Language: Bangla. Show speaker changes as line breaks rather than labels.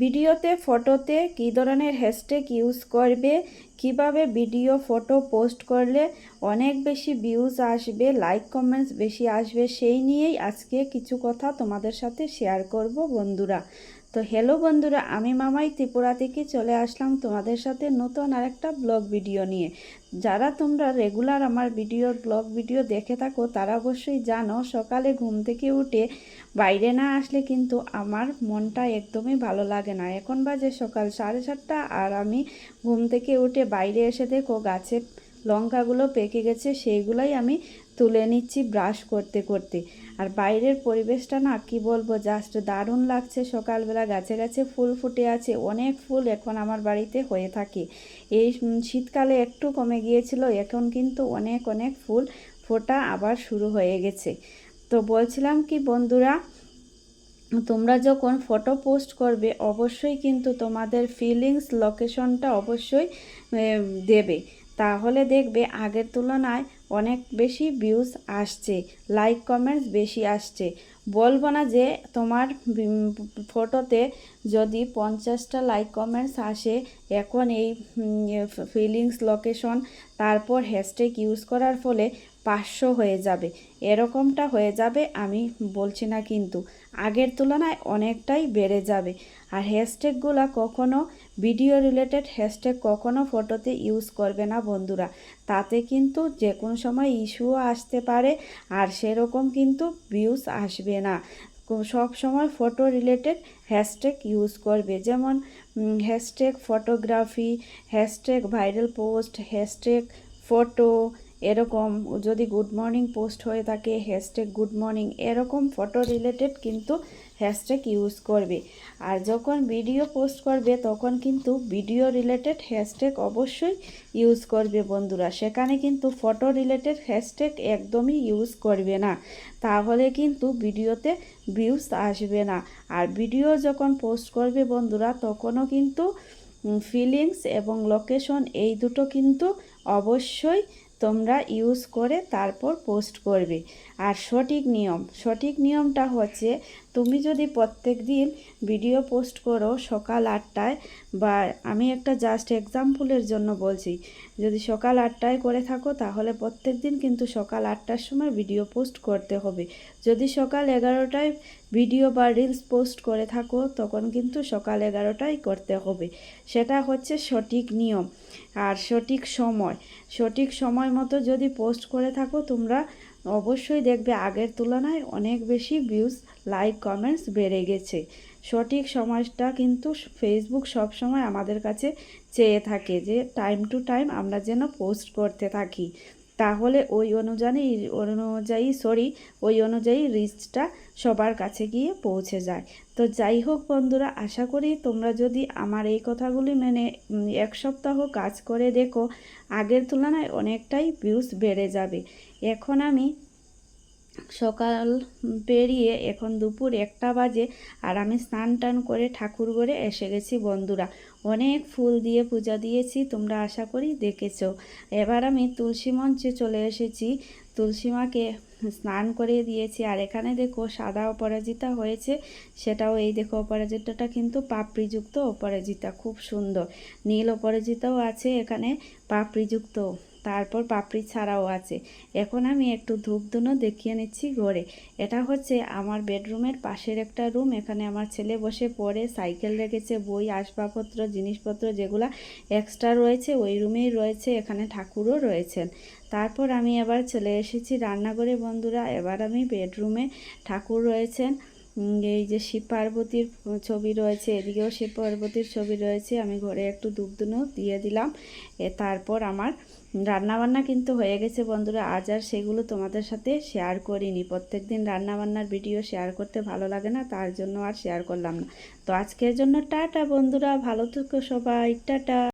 ভিডিওতে, ফটোতে কী ধরনের হ্যাশট্যাগ ইউজ করবে, কীভাবে ভিডিও ফটো পোস্ট করলে অনেক বেশি ভিউজ আসবে লাইক কমেন্টস বেশি আসবে, সেই নিয়েই আজকে কিছু কথা তোমাদের সাথে শেয়ার করব বন্ধুরা। তো হ্যালো বন্ধুরা, আমি মামাই ত্রিপুরা থেকে চলে আসলাম তোমাদের সাথে নতুন আরেকটা ব্লগ ভিডিও নিয়ে। যারা তোমরা রেগুলার আমার ভিডিও ব্লগ ভিডিও দেখে থাকো, তারা অবশ্যই জানো সকালে ঘুম থেকে উঠে বাইরে না আসলে কিন্তু আমার মনটা একদমই ভালো লাগে না। এখন বাজে সকাল সাড়ে সাতটা আর আমি ঘুম থেকে উঠে বাইরে এসে দেখো গাছে লঙ্কাগুলো পেকে গেছে, সেইগুলোই আমি তুলে নিচ্ছি ব্রাশ করতে করতে। আর বাইরের পরিবেশটা না, কি বলব জাস্ট দারুণ লাগছে সকালবেলা। গাছে গাছে ফুল ফুটে আছে, অনেক ফুল এখন আমার বাড়িতে হয়ে থাকে। এই শীতকালে একটু কমে গিয়েছিল, এখন কিন্তু অনেক অনেক ফুল ফোটা আবার শুরু হয়ে গেছে। তো বলছিলাম কি বন্ধুরা, তোমরা যখন ফটো পোস্ট করবে, অবশ্যই কিন্তু তোমাদের ফিলিংস লোকেশনটা অবশ্যই দেবে। তাহলে দেখবে আগের তুলনায় অনেক বেশি ভিউজ আসছে লাইক কমেন্টস বেশি আসছে। বলব না যে তোমার ফটোতে যদি পঞ্চাশটা লাইক কমেন্টস আসে, এখন এই ফিলিংস লোকেশন তারপর হ্যাশট্যাগ ইউজ করার ফলে পাঁচশো হয়ে যাবে। এরকমটা হয়ে যাবে, আমি বলছি না কিন্তু। আগের তুলনায় অনেকটাই বেড়ে যাবে। আর হ্যাশট্যাগুলো কখনো ভিডিও রিলেটেড হ্যাশট্যাগ কখনো ফটোতে ইউজ করবে না বন্ধুরা। তাতে কিন্তু যে কোনো সময় ইস্যুও আসতে পারে আর সেরকম কিন্তু ভিউজ আসবে না। সব সময় ফটো রিলেটেড হ্যাশট্যাগ ইউজ করবে। যেমন hashtag photography, hashtag viral post, hashtag photo এরকম যদি গুড মর্নিং পোস্ট হয়ে থাকে হ্যাশট্যাগ গুড মর্নিং এরকম ফটো রিলেটেড কিন্তু হ্যাশট্যাগ ইউজ করবে। আর যখন ভিডিও পোস্ট করবে, তখন কিন্তু ভিডিও রিলেটেড হ্যাশট্যাগ অবশ্যই ইউজ করবে বন্ধুরা। সেখানে কিন্তু ফটো রিলেটেড হ্যাশট্যাগ একদমই ইউজ করবে না। তাহলে কিন্তু ভিডিওতে ভিউজ আসবে না। আর ভিডিও যখন পোস্ট করবে বন্ধুরা, তখনও কিন্তু ফিলিংস এবং লোকেশন এই দুটো কিন্তু অবশ্যই তোমরা ইউজ করে তারপর পোস্ট করবে। আর সঠিক নিয়ম সঠিক নিয়মটা হচ্ছে তুমি যদি প্রত্যেক দিন ভিডিও পোস্ট করো সকাল আটটায়, বা আমি একটা জাস্ট এক্সাম্পলের জন্য বলছি, যদি সকাল আটটায় করে থাকো তাহলে প্রত্যেক দিন কিন্তু সকাল আটটার সময় ভিডিও পোস্ট করতে হবে। যদি সকাল এগারোটায় ভিডিও বা রিলস পোস্ট করে থাকো তখন কিন্তু সকাল এগারোটায় করতে হবে। সেটা হচ্ছে সঠিক নিয়ম আর সঠিক সময়। সঠিক সময় মতো যদি পোস্ট করে থাকো তোমরা অবশ্যই দেখবে আগের তুলনায় অনেক বেশি ভিউজ লাইক কমেন্টস বেড়ে গেছে। সঠিক সময়টা কিন্তু ফেসবুক সব সময় আমাদের কাছে চেয়ে থাকে যে টাইম টু টাইম আমরা যেন পোস্ট করতে থাকি। তাহলে ওই অনুযায়ী অনুযায়ী সরি ওই অনুযায়ী রিচটা সবার কাছে গিয়ে পৌঁছে যায়। তো যাই হোক বন্ধুরা, আশা করি তোমরা যদি আমার এই কথাগুলি মেনে এক সপ্তাহ কাজ করে দেখো, আগের তুলনায় অনেকটাই ভিউজ বেড়ে যাবে। এখন আমি সকাল পেরিয়ে এখন দুপুর একটা বাজে আর আমি স্নান টান করে ঠাকুর ঘরে এসে গেছি বন্ধুরা। অনেক ফুল দিয়ে পূজা দিয়েছি, তোমরা আশা করি দেখেছ। এবার আমি তুলসী মঞ্চে চলে এসেছি। তুলসী মাকে স্নান করে দিয়েছি আর এখানে দেখো সাদা অপরাজিতা হয়েছে। সেটাও এই দেখো অপরাজিতাটা কিন্তু পাপড়িযুক্ত অপরাজিতা, খুব সুন্দর। নীল অপরাজিতাও আছে এখানে, পাপড়িযুক্ত। তারপর পাপড়ি ছাড়াও আছে। এখন আমি একটু ধূপ ধুনো দেখিয়ে নিচ্ছি ঘরে। এটা হচ্ছে আমার বেডরুমের পাশের একটা রুম। এখানে আমার ছেলে বসে পড়ে, সাইকেল রেখেছে, বই, আসবাবপত্র, জিনিসপত্র যেগুলো এক্সট্রা রয়েছে, ওই রুমেই রয়েছে, এখানে ঠাকুরও রয়েছেন। তারপর আমি এবার চলে এসেছি রান্নাঘরে। বন্ধুরা, এবার আমি বেডরুমে ঠাকুর রয়েছেন। এই যে শিব পার্বতীর ছবি রয়েছে, এদিকেও শিব পার্বতীর ছবি রয়েছে। আমি ঘরে একটু দুধ দিয়ে দিলাম। এ, তারপর আমার রান্নাবান্না কিন্তু হয়ে গেছে বন্ধুরা। আজ আর সেগুলো তোমাদের সাথে শেয়ার করিনি। প্রত্যেক দিন রান্নাবান্নার ভিডিও শেয়ার করতে ভালো লাগে না, তার জন্য আর শেয়ার করলাম না। তো আজকের জন্য টাটা বন্ধুরা, ভালো থেকো সবাই, টাটা।